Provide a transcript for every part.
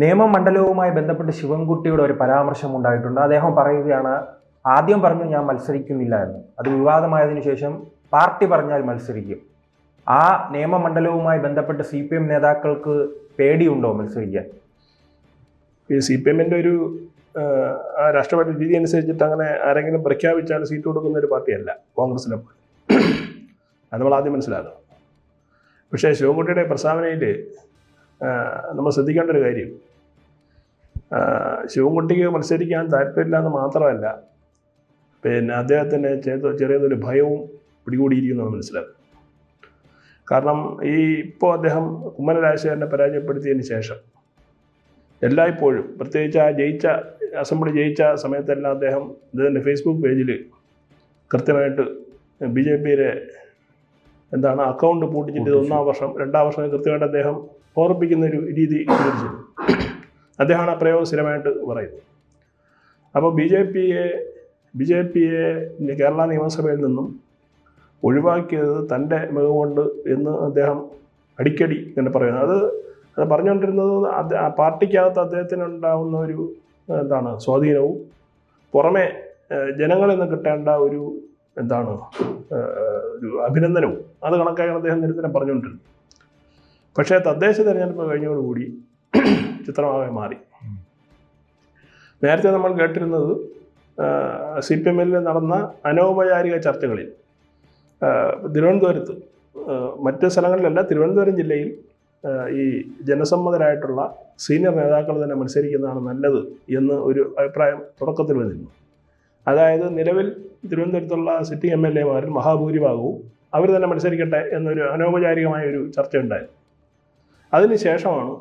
നിയമമണ്ഡലവുമായി ബന്ധപ്പെട്ട് ശിവൻകുട്ടിയുടെ ഒരു പരാമർശം ഉണ്ടായിട്ടുണ്ട്. അദ്ദേഹം പറയുകയാണ് ആദ്യം പറഞ്ഞു ഞാൻ മത്സരിക്കുന്നില്ല എന്ന്. അത് വിവാദമായതിനു ശേഷം പാർട്ടി പറഞ്ഞാൽ മത്സരിക്കും. ആ നിയമമണ്ഡലവുമായി ബന്ധപ്പെട്ട് സി പി എം നേതാക്കൾക്ക് പേടിയുണ്ടോ മത്സരിക്കാൻ? സി പി എമ്മിന്റെ ഒരു രാഷ്ട്രപതി രീതി അനുസരിച്ചിട്ട് അങ്ങനെ ആരെങ്കിലും പ്രഖ്യാപിച്ചാൽ സീറ്റ് കൊടുക്കുന്ന ഒരു പാർട്ടിയല്ല കോൺഗ്രസിനെ പോലെ അത് നമ്മൾ ആദ്യം മനസ്സിലാക്കണം. പക്ഷേ ശിവൻകുട്ടിയുടെ പ്രസ്താവനയിൽ നമ്മൾ ശ്രദ്ധിക്കേണ്ട ഒരു കാര്യം ശിവൻകുട്ടിക്ക് മത്സരിക്കാൻ താല്പര്യമില്ല എന്ന് മാത്രമല്ല പിന്നെ അദ്ദേഹത്തിന് ചെറിയ ചെറിയതൊരു ഭയവും പിടികൂടിയിരിക്കുന്നത് മനസ്സിലാക്കും കാരണം ഈ ഇപ്പോൾ അദ്ദേഹം കുമ്മന രാജശേഖരനെ പരാജയപ്പെടുത്തിയതിന് ശേഷം എല്ലായ്പ്പോഴും പ്രത്യേകിച്ച് ആ ജയിച്ച അസംബ്ലി ജയിച്ച സമയത്തെല്ലാം അദ്ദേഹം അദ്ദേഹത്തിന്റെ ഫേസ്ബുക്ക് പേജിൽ കൃത്യമായിട്ട് ബി ജെ പിയിലെ എന്താണ് അക്കൗണ്ട് പൂട്ടിച്ചിട്ട് ഒന്നാം വർഷം രണ്ടാം വർഷം കൃത്യമായിട്ട് അദ്ദേഹം ഓർപ്പിക്കുന്ന ഒരു രീതി അദ്ദേഹമാണ് ആ പ്രയോഗം സ്ഥിരമായിട്ട് പറയുന്നത്. അപ്പോൾ ബി ജെ പിയെ ബി ജെ പിയെ കേരള നിയമസഭയിൽ നിന്നും ഒഴിവാക്കിയത് തന്റെ മികവുകൊണ്ട് എന്ന് അദ്ദേഹം അടിക്കടി ഇങ്ങനെ പറയുന്നത് അത് അത് പറഞ്ഞുകൊണ്ടിരുന്നത് ആ പാർട്ടിക്കകത്ത് അദ്ദേഹത്തിന് ഉണ്ടാകുന്ന ഒരു എന്താണ് സ്വാധീനവും പുറമെ ജനങ്ങളിൽ നിന്ന് കിട്ടേണ്ട ഒരു എന്താണ് ഒരു അഭിനന്ദനവും അത് കണക്കായാണ് അദ്ദേഹം നിരന്തരം പറഞ്ഞുകൊണ്ടിരുന്നത് പക്ഷേ തദ്ദേശ തെരഞ്ഞെടുപ്പ് കഴിഞ്ഞതോടുകൂടി ചിത്രമാകെ മാറി. നേരത്തെ നമ്മൾ കേട്ടിരുന്നത് സി പി എമ്മിൽ നടന്ന അനൗപചാരിക ചർച്ചകളിൽ തിരുവനന്തപുരത്ത് മറ്റ് സ്ഥലങ്ങളിലല്ല തിരുവനന്തപുരം ജില്ലയിൽ ഈ ജനസമ്മതരായിട്ടുള്ള സീനിയർ നേതാക്കൾ തന്നെ മത്സരിക്കുന്നതാണ് നല്ലത് എന്ന് ഒരു അഭിപ്രായം തുടക്കത്തിൽ വന്നിരുന്നു. അതായത് നിലവിൽ തിരുവനന്തപുരത്തുള്ള സിറ്റിംഗ് എം എൽ എമാരിൽ മഹാഭൂരിഭാഗവും അവർ തന്നെ മത്സരിക്കട്ടെ എന്നൊരു അനൗപചാരികമായ ഒരു ചർച്ച ഉണ്ടായി അതിന് ശേഷമാണ്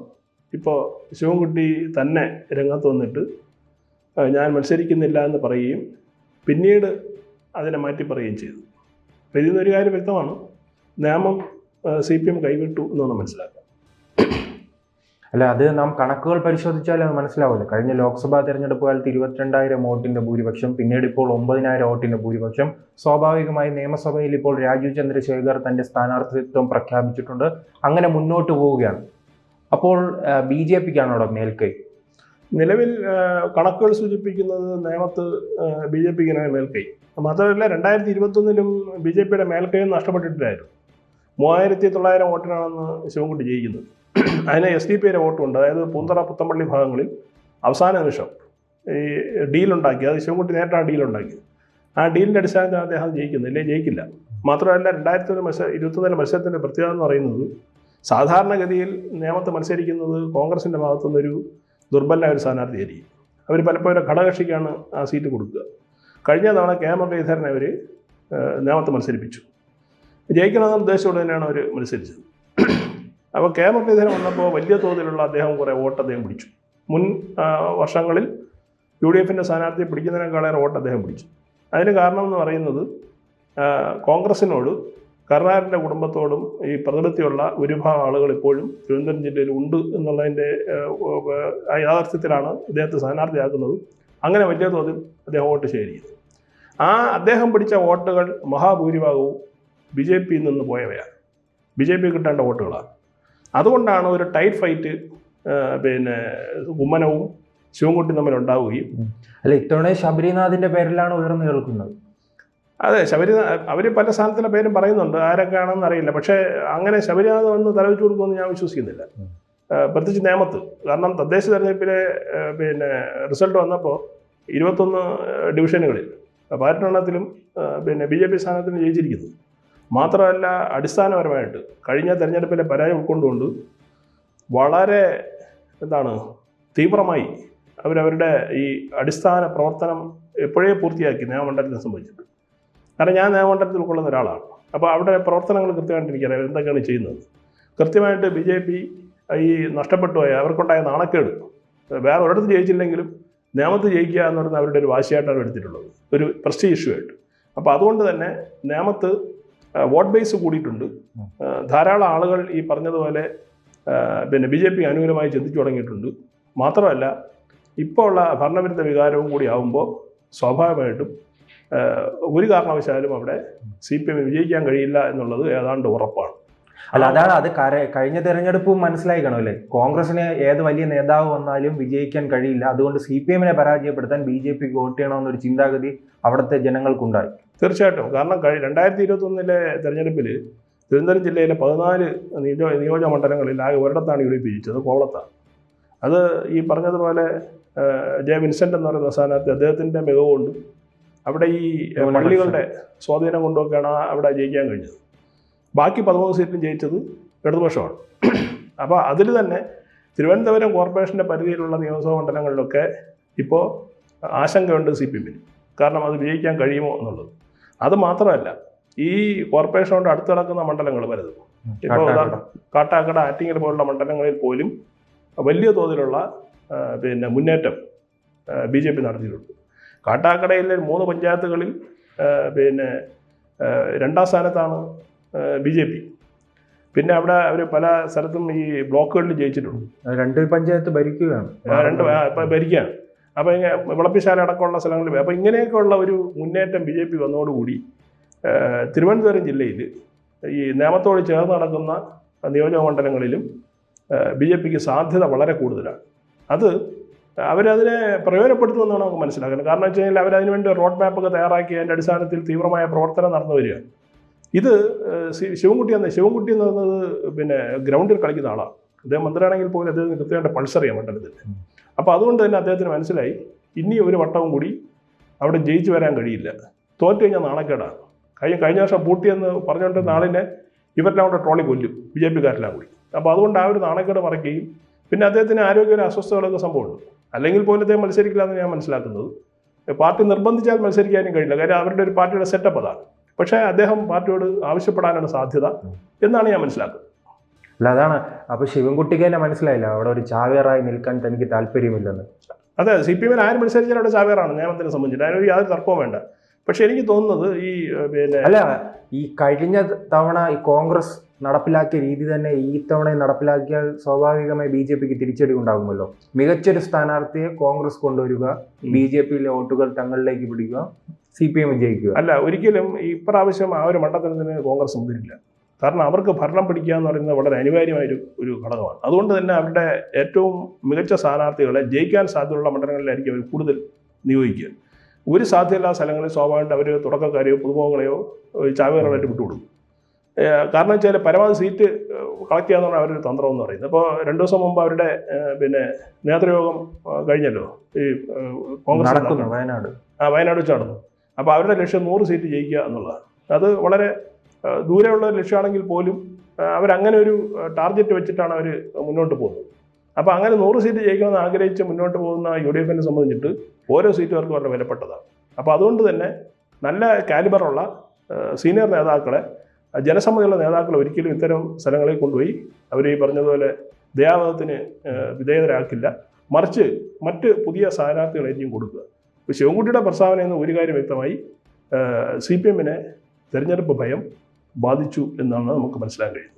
ഇപ്പോൾ ശിവൻകുട്ടി തന്നെ രംഗത്ത് വന്നിട്ട് ഞാൻ മത്സരിക്കുന്നില്ല എന്ന് പറയുകയും പിന്നീട് അതിനെ മാറ്റി പറയുകയും ചെയ്തു. അപ്പോൾ ഇതിൽ നിന്നൊരു കാര്യം വ്യക്തമാണ്. നിയമം സി പി എം കൈവിട്ടു എന്നാണ് മനസ്സിലാക്കുക. അല്ല അത് നാം കണക്കുകൾ പരിശോധിച്ചാൽ അത് മനസ്സിലാവില്ല കഴിഞ്ഞ ലോക്സഭാ തെരഞ്ഞെടുപ്പ് കാലത്ത് ഇരുപത്തിരണ്ടായിരം വോട്ടിന്റെ ഭൂരിപക്ഷം പിന്നീട് ഇപ്പോൾ ഒമ്പതിനായിരം വോട്ടിന്റെ ഭൂരിപക്ഷം. സ്വാഭാവികമായി നിയമസഭയിൽ ഇപ്പോൾ രാജീവ് ചന്ദ്രശേഖർ തന്റെ സ്ഥാനാർത്ഥിത്വം പ്രഖ്യാപിച്ചിട്ടുണ്ട്. അങ്ങനെ മുന്നോട്ട് പോവുകയാണ്. അപ്പോൾ ബി ജെ പിക്കാണ് അവിടെ മേൽക്കൈ? നിലവിൽ കണക്കുകൾ സൂചിപ്പിക്കുന്നത് നേമത്ത് ബി ജെ പിക്ക് മേൽക്കൈ. മാത്രമല്ല രണ്ടായിരത്തി ഇരുപത്തൊന്നിലും ബി ജെ പിയുടെ മേൽക്കൈ നഷ്ടപ്പെട്ടിട്ടില്ലായിരുന്നു. മൂവായിരത്തി തൊള്ളായിരം വോട്ടിനാണെന്ന് ശിവൻകുട്ടി ജയിക്കുന്നത് അതിന് എസ് ഡി പിയുടെ വോട്ടുണ്ട്. അതായത് പൂന്തറ പുത്തമ്പള്ളി ഭാഗങ്ങളിൽ അവസാന നിമിഷം ഈ ഡീലുണ്ടാക്കി. അത് ശിവൻകുട്ടി നേരിട്ടാണ് ഡീലുണ്ടാക്കിയത് ആ ഡീലിന്റെ അടിസ്ഥാനത്തിൽ അദ്ദേഹം ജയിക്കുന്നു ഇല്ലേ ജയിക്കില്ല. മാത്രമല്ല രണ്ടായിരത്തി മത്സര ഇരുപത്തൊന്നിലെ മത്സരത്തിന്റെ പ്രത്യേകത എന്ന് പറയുന്നത് സാധാരണഗതിയിൽ നിയമത്ത് മത്സരിക്കുന്നത് കോൺഗ്രസിന്റെ ഭാഗത്തുനിന്നൊരു ദുർബല ഒരു സ്ഥാനാർത്ഥിയായിരിക്കും. അവർ പലപ്പോഴും ഘടകകക്ഷിക്കാണ് ആ സീറ്റ് കൊടുക്കുക. കഴിഞ്ഞ തവണ കെ. മുരളീധരനെ അവർ നിയമത്തെ മത്സരിപ്പിച്ചു. ജയിക്കണമെന്ന ഉദ്ദേശത്തോടെ തന്നെയാണ് അവർ മത്സരിച്ചത്. അപ്പോൾ കെ. മുരളീധരൻ വന്നപ്പോൾ വലിയ തോതിലുള്ള അദ്ദേഹം കുറേ വോട്ട് അദ്ദേഹം പിടിച്ചു. മുൻ വർഷങ്ങളിൽ യു ഡി എഫിന്റെ സ്ഥാനാർത്ഥിയെ പിടിക്കുന്നതിനേക്കാളേറെ വോട്ട് അദ്ദേഹം പിടിച്ചു. അതിന് കാരണം എന്ന് പറയുന്നത് കോൺഗ്രസിനോട് കരുണാകരന്റെ കുടുംബത്തോടും ഈ പ്രകൃതിയുള്ള ഒരുപാട് ആളുകൾ ഇപ്പോഴും തിരുവനന്തപുരം ജില്ലയിൽ ഉണ്ട് എന്നുള്ളതിന്റെ യാഥാർത്ഥ്യത്തിലാണ് ഇദ്ദേഹത്തെ സ്ഥാനാർത്ഥിയാക്കുന്നത്. അങ്ങനെ വലിയ തോതിൽ അദ്ദേഹം വോട്ട് ശേഖരിക്കുന്നു ആ അദ്ദേഹം പിടിച്ച വോട്ടുകൾ മഹാഭൂരിഭാഗവും ബി ജെ പിയിൽ നിന്ന് പോയവയാണ്. ബി ജെ പി കിട്ടേണ്ട വോട്ടുകളാണ്. അതുകൊണ്ടാണ് ഒരു ടൈറ്റ് ഫൈറ്റ് പിന്നെ കുമ്മനവും ശിവൻകുട്ടി തമ്മിൽ ഉണ്ടാവുകയും. അല്ല ഇത്തവണ ശബരിനാഥിന്റെ പേരിലാണ് ഉയർന്നു കേൾക്കുന്നത്. അതെ ശബരിനാഥ് അവർ പല സ്ഥാനത്തിലെ പേരും പറയുന്നുണ്ട് ആരൊക്കെയാണെന്ന് അറിയില്ല. പക്ഷേ അങ്ങനെ ശബരിനാഥ് വന്ന് തലവെച്ച് കൊടുക്കുമെന്ന് ഞാൻ വിശ്വസിക്കുന്നില്ല. പ്രത്യേകിച്ച് നേമത്ത്. കാരണം തദ്ദേശ തെരഞ്ഞെടുപ്പിലെ പിന്നെ റിസൾട്ട് വന്നപ്പോൾ ഇരുപത്തൊന്ന് ഡിവിഷനുകളിൽ പതിനെട്ടെണ്ണത്തിലും പിന്നെ ബി ജെ പി സ്ഥാനത്തിന് ജയിച്ചിരിക്കുന്നു. മാത്രമല്ല അടിസ്ഥാനപരമായിട്ട് കഴിഞ്ഞ തെരഞ്ഞെടുപ്പിലെ പരാജയം ഉൾക്കൊണ്ടുകൊണ്ട് വളരെ എന്താണ് തീവ്രമായി അവരവരുടെ ഈ അടിസ്ഥാന പ്രവർത്തനം എപ്പോഴേ പൂർത്തിയാക്കി നിയമമണ്ഡലത്തെ സംബന്ധിച്ചിട്ട്. കാരണം ഞാൻ നിയമമണ്ഡലത്തിൽ ഉൾക്കൊള്ളുന്ന ഒരാളാണ്. അപ്പോൾ അവിടെ പ്രവർത്തനങ്ങൾ കൃത്യമായിട്ട് എനിക്കറിയാം എന്തൊക്കെയാണ് ചെയ്യുന്നത്. കൃത്യമായിട്ട് ബി ജെ പി ഈ നഷ്ടപ്പെട്ടു പോയ അവർക്കുണ്ടായ നാണക്കേട്. വേറെ ഒരിടത്ത് ജയിച്ചില്ലെങ്കിലും നിയമത്ത് ജയിക്കുക എന്ന് പറയുന്നത് അവരുടെ ഒരു വാശിയായിട്ടാണ് എടുത്തിട്ടുള്ളത്. ഒരു പ്രസ്റ്റീജ് ഇഷ്യൂ ആയിട്ട്. അപ്പോൾ അതുകൊണ്ട് തന്നെ നിയമത്ത് വോട്ട് ബേസ് കൂടിയിട്ടുണ്ട്. ധാരാളം ആളുകൾ ഈ പറഞ്ഞതുപോലെ പിന്നെ ബി ജെ പി അനുകൂലമായി ചിന്തിച്ചു തുടങ്ങിയിട്ടുണ്ട്. മാത്രമല്ല ഇപ്പോൾ ഉള്ള ഭരണവിരുദ്ധ വികാരവും കൂടി ആവുമ്പോൾ സ്വാഭാവികമായിട്ടും ഒരു കാരണവശാലും അവിടെ സി പി എം വിജയിക്കാൻ കഴിയില്ല എന്നുള്ളത് ഏതാണ്ട് ഉറപ്പാണ്. അല്ല അതാണ് അത് കഴിഞ്ഞ തെരഞ്ഞെടുപ്പ് മനസ്സിലായിക്കണം അല്ലേ കോൺഗ്രസിന് ഏത് വലിയ നേതാവ് വന്നാലും വിജയിക്കാൻ കഴിയില്ല. അതുകൊണ്ട് സി പി എമ്മിനെ പരാജയപ്പെടുത്താൻ ബി ജെ പിക്ക് വോട്ട് ചെയ്യണമെന്നൊരു ചിന്താഗതി അവിടുത്തെ ജനങ്ങൾക്കുണ്ടായി. തീർച്ചയായിട്ടും. കാരണം കഴി രണ്ടായിരത്തി ഇരുപത്തൊന്നിലെ തെരഞ്ഞെടുപ്പിൽ തിരുവനന്തപുരം ജില്ലയിലെ പതിനാല് നിയോ നിയോജക മണ്ഡലങ്ങളിൽ ആകെ ഒരിടത്താണ് യു ഡി പി ജയിച്ചത് കോവളത്താണ്. അത് ഈ പറഞ്ഞതുപോലെ ജെ വിൻസെന്റ് എന്ന് പറയുന്ന സ്ഥാനാർത്ഥി അദ്ദേഹത്തിന്റെ മികവ് കൊണ്ടും അവിടെ ഈ പള്ളികളുടെ സ്വാധീനം കൊണ്ടൊക്കെയാണ് അവിടെ ജയിക്കാൻ കഴിഞ്ഞത്. ബാക്കി പതിമൂന്ന് സീറ്റിലും ജയിച്ചത് ഇടതുപക്ഷമാണ്. അപ്പോൾ അതിൽ തന്നെ തിരുവനന്തപുരം കോർപ്പറേഷന്റെ പരിധിയിലുള്ള നിയമസഭാ മണ്ഡലങ്ങളിലൊക്കെ ഇപ്പോൾ ആശങ്കയുണ്ട് സി പി എമ്മിന്. കാരണം അത് വിജയിക്കാൻ കഴിയുമോ എന്നുള്ളത്. അത് മാത്രമല്ല ഈ കോർപ്പറേഷനോട് അടുത്ത് കിടക്കുന്ന മണ്ഡലങ്ങൾ പലതും ഇപ്പോൾ ഉദാഹരണം കാട്ടാക്കട ആറ്റിങ്ങൽ പോലുള്ള മണ്ഡലങ്ങളിൽ പോലും വലിയ തോതിലുള്ള പിന്നെ മുന്നേറ്റം ബി ജെ പി നടത്തിയിട്ടുണ്ട്. കാട്ടാക്കടയിലെ മൂന്ന് പഞ്ചായത്തുകളിൽ പിന്നെ രണ്ടാം സ്ഥാനത്താണ് ബി ജെ പി. പിന്നെ അവിടെ അവർ പല സ്ഥലത്തും ഈ ബ്ലോക്കുകളിൽ ജയിച്ചിട്ടുണ്ട്. രണ്ട് പഞ്ചായത്ത് ഭരിക്കുകയാണ്. രണ്ട് ഭരിക്കുകയാണ്. അപ്പോൾ ഇങ്ങനെ വിളപ്പിശാല അടക്കമുള്ള സ്ഥലങ്ങളിൽ അപ്പോൾ ഇങ്ങനെയൊക്കെയുള്ള ഒരു മുന്നേറ്റം ബി ജെ പി വന്നതോടുകൂടി തിരുവനന്തപുരം ജില്ലയിൽ ഈ നേമത്തോട് ചേർന്ന് നടക്കുന്ന നിയോജക മണ്ഡലങ്ങളിലും ബി ജെ പിക്ക് സാധ്യത വളരെ കൂടുതലാണ്. അത് അവരതിനെ പ്രയോജനപ്പെടുത്തുമെന്നാണ് നമുക്ക് മനസ്സിലാക്കുന്നത്. കാരണം വെച്ച് കഴിഞ്ഞാൽ അവരതിനു വേണ്ടി റോഡ് മാപ്പൊക്കെ തയ്യാറാക്കി അതിന്റെ അടിസ്ഥാനത്തിൽ തീവ്രമായ പ്രവർത്തനം നടന്നു വരിക ഇത് ശിവൻകുട്ടി എന്ന ശിവൻകുട്ടി എന്ന് പറയുന്നത് പിന്നെ ഗ്രൗണ്ടിൽ കളിക്കുന്ന ആളാണ്. അദ്ദേഹം മന്ത്രിയാണെങ്കിൽ പോലും അദ്ദേഹത്തിന് കൃത്യമായിട്ട് പൾസർ ചെയ്യാൻ മണ്ഡലത്തിൽ അപ്പോൾ അതുകൊണ്ട് തന്നെ അദ്ദേഹത്തിന് മനസ്സിലായി ഇനി ഒരു വട്ടവും കൂടി അവിടെ ജയിച്ചു വരാൻ കഴിയില്ല. തോറ്റു കഴിഞ്ഞാൽ നാണക്കേടാണ്. കഴിഞ്ഞ കഴിഞ്ഞ വർഷം പൂട്ടിയെന്ന് പറഞ്ഞുകൊണ്ട് നാളിനെ ഇവരെല്ലാം കൂടെ ട്രോളി കൊല്ലും. ബി ജെ പിക്കാരെല്ലാം കൂടി. അപ്പോൾ അതുകൊണ്ട് ആ ഒരു നാണക്കേട് മറയ്ക്കുകയും പിന്നെ അദ്ദേഹത്തിന് ആരോഗ്യ അസ്വസ്ഥതകളൊക്കെ സംഭവമുണ്ട്. അല്ലെങ്കിൽ പോലും അദ്ദേഹം മത്സരിക്കില്ല എന്ന് ഞാൻ മനസ്സിലാക്കുന്നത്. പാർട്ടി നിർബന്ധിച്ചാൽ മത്സരിക്കാനും കഴിയില്ല. കാര്യം അവരുടെ ഒരു പാർട്ടിയുടെ സെറ്റപ്പ് അതാണ്. പക്ഷേ അദ്ദേഹം പാർട്ടിയോട് ആവശ്യപ്പെടാനാണ് സാധ്യത എന്നാണ് ഞാൻ മനസ്സിലാക്കുന്നത്. അല്ല അതാണ്. അപ്പൊ ശിവൻകുട്ടിക്ക് തന്നെ മനസ്സിലായില്ല. അവിടെ ഒരു ചാവേറായി നിൽക്കാൻ തനിക്ക് താല്പര്യമില്ലെന്ന്. അതെ സി പി എമ്മിൽ ആര് മത്സരിച്ചാലും അവിടെ ചാവേറാണ്. നിയമത്തിനെ സംബന്ധിച്ചിട്ട് അതിനൊരു യാതൊരു തർക്കവും വേണ്ട. പക്ഷെ എനിക്ക് തോന്നുന്നത് ഈ പിന്നെ അല്ല ഈ കഴിഞ്ഞ തവണ ഈ കോൺഗ്രസ് നടപ്പിലാക്കിയ രീതി തന്നെ ഈ തവണ നടപ്പിലാക്കിയാൽ സ്വാഭാവികമായി ബി ജെ പിക്ക് തിരിച്ചടി ഉണ്ടാകുമല്ലോ. മികച്ചൊരു സ്ഥാനാർത്ഥിയെ കോൺഗ്രസ് കൊണ്ടുവരിക ബി ജെ പിയിലെ വോട്ടുകൾ തങ്ങളിലേക്ക് പിടിക്കുക സി പി എം വിജയിക്കുക അല്ല ഒരിക്കലും ഇപ്രാവശ്യം ആ ഒരു മണ്ഡലത്തിന് കോൺഗ്രസ് മുതിരില്ല. കാരണം അവർക്ക് ഭരണം പിടിക്കുക എന്ന് പറയുന്നത് വളരെ അനിവാര്യമായ ഒരു ഘടകമാണ്. അതുകൊണ്ട് തന്നെ അവരുടെ ഏറ്റവും മികച്ച സ്ഥാനാർത്ഥികളെ ജയിക്കാൻ സാധ്യതയുള്ള മണ്ഡലങ്ങളിലായിരിക്കും അവർ കൂടുതൽ നിയോഗിക്കുക. ഒരു സാധ്യതയില്ലാത്ത സ്ഥലങ്ങളിൽ സ്വാഭാവികമായിട്ട് അവർ തുടക്കക്കാരെയോ പുതുമുഖങ്ങളെയോ ചാവേറുകളായിട്ട് വിട്ടുകൊടുക്കും. കാരണം വെച്ചാൽ പരമാവധി സീറ്റ് കളക്ട് ചെയ്യാന്നാണ് അവരുടെ തന്ത്രം എന്ന് പറയുന്നത്. അപ്പോൾ രണ്ടു ദിവസം മുമ്പ് അവരുടെ പിന്നെ നേതൃയോഗം കഴിഞ്ഞല്ലോ. ഈ കോൺഗ്രസ് നടക്കുന്നു വയനാട്. ആ വയനാട് വെച്ച് നടന്നു. അപ്പോൾ അവരുടെ ലക്ഷ്യം നൂറ് സീറ്റ് ജയിക്കുക എന്നുള്ളതാണ്. അത് വളരെ ദൂരെയുള്ള ലക്ഷ്യമാണെങ്കിൽ പോലും അവരങ്ങനെ ഒരു ടാർഗറ്റ് വെച്ചിട്ടാണ് അവർ മുന്നോട്ട് പോകുന്നത്. അപ്പോൾ അങ്ങനെ നൂറ് സീറ്റ് ജയിക്കണമെന്ന് ആഗ്രഹിച്ച് മുന്നോട്ട് പോകുന്ന യു ഡി എഫിനെ സംബന്ധിച്ചിട്ട് ഓരോ സീറ്റും അവർക്ക് വളരെ വിലപ്പെട്ടതാണ്. അപ്പോൾ അതുകൊണ്ട് തന്നെ നല്ല കാലിബറുള്ള സീനിയർ നേതാക്കളെ ജനസമ്മതിയുള്ള നേതാക്കൾ ഒരിക്കലും ഇത്തരം സ്ഥലങ്ങളിൽ കൊണ്ടുപോയി അവർ ഈ പറഞ്ഞതുപോലെ ദയാവധത്തിന് വിധേയരാക്കില്ല. മറിച്ച് മറ്റ് പുതിയ സ്ഥാനാർത്ഥികളായിരിക്കും കൊടുക്കുക. ഇപ്പോൾ ശിവൻകുട്ടിയുടെ പ്രസ്താവന എന്ന് ഒരു കാര്യം വ്യക്തമായി സി പി എമ്മിനെ തെരഞ്ഞെടുപ്പ് ഭയം ബാധിച്ചു എന്നാണ് നമുക്ക് മനസ്സിലാക്കാൻ കഴിയുന്നത്.